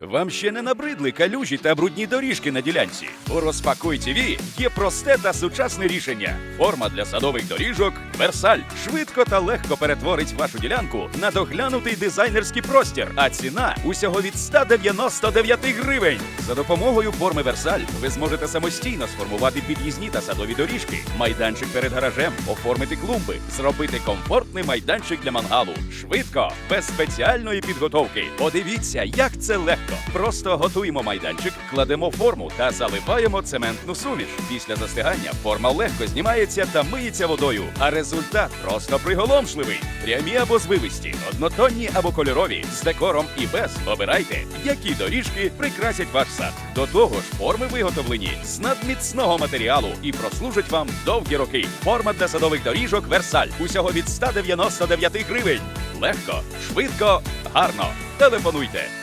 Вам ще не набридли калюжі та брудні доріжки на ділянці. У розпакуй ТВ є просте та сучасне рішення. Форма для садових доріжок Версаль швидко та легко перетворить вашу ділянку на доглянутий дизайнерський простір. А ціна усього від 199 гривень. За допомогою форми Версаль ви зможете самостійно сформувати під'їзні та садові доріжки, майданчик перед гаражем, оформити клумби, зробити комфортний майданчик для мангалу. Швидко, без спеціальної підготовки. Подивіться, як це легко. Просто готуємо майданчик, кладемо форму та заливаємо цементну суміш. Після застигання форма легко знімається та миється водою. А результат просто приголомшливий. Прямі або звивисті, однотонні або кольорові, з декором і без. Обирайте, які доріжки прикрасять ваш сад. До того ж, форми виготовлені з надміцного матеріалу і прослужать вам довгі роки. Форма для садових доріжок Версаль. Усього від 199 гривень. Легко, швидко, гарно. Телефонуйте